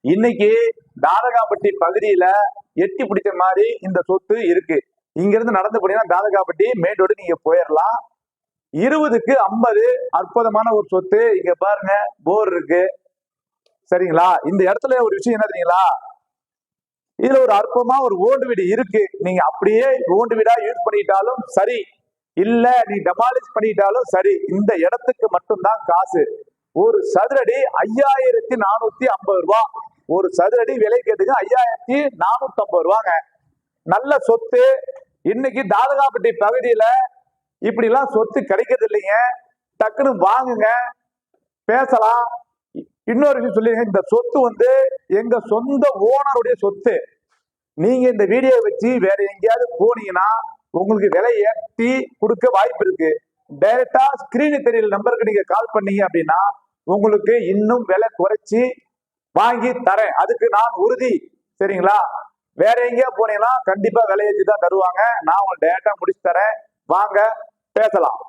இன்னைக்கு தாதகாப்பட்டி பகுதியில எட்டி பிடிச்ச மாதிரி இந்த சொத்து இருக்கு. இங்க இருந்து நடந்து போனீங்கன்னா தாதகாப்பட்டி மேடோடு நீங்க போயிடலாம் இருபதுக்கு ஐம்பது அற்புதமான ஒரு சொத்து. இங்க பாருங்க போர் இருக்கு. சரிங்களா? இந்த இடத்துல ஒரு விஷயம் என்ன தெரியுங்களா? இதுல ஒரு அற்புதமா ஒரு ஓண்டு வீடு இருக்கு. நீங்க அப்படியே ஓண்டு வீடா யூஸ் பண்ணிட்டாலும் சரி. இல்ல நீ டெமாலிஷ் பண்ணிட்டாலும் சரி. இந்த இடத்துக்கு மட்டும்தான் காசு. ஒரு சதுரடி ஐயாயிரத்தி நானூத்தி ஐம்பது ரூபா. ஒரு சதுரடி விலை கேட்டுங்க ஐயாயிரத்தி நானூத்தி ஐம்பது ரூபாங்க. நல்ல சொத்து. இன்னைக்கு தாதகாப்பட்டி பகுதியில இப்படி எல்லாம் சொத்து கிடைக்கிறது இல்லைங்க. டக்குன்னு வாங்குங்க. பேசலாம். இன்னொரு விஷயம் சொல்லிடுங்க இந்த சொத்து வந்து எங்க சொந்த ஓனருடைய சொத்து. நீங்க இந்த வீடியோ வச்சு வேற எங்கேயாவது போனீங்கன்னா உங்களுக்கு விலை ஏற்றி கொடுக்க வாய்ப்பு இருக்கு. டைரக்டா ஸ்கிரீனு தெரியல நம்பருக்கு நீங்க கால் பண்ணீங்க அப்படின்னா உங்களுக்கு இன்னும் விலை குறைச்சி வாங்கி தரேன். அதுக்கு நான் உறுதி. சரிங்களா? வேற எங்கேயா போனீங்கன்னா கண்டிப்பா விலையேற்றி தான் தருவாங்க. நான் உங்களுக்கு டேட்டா முடிச்சு தரேன். வாங்க பேசலாம்.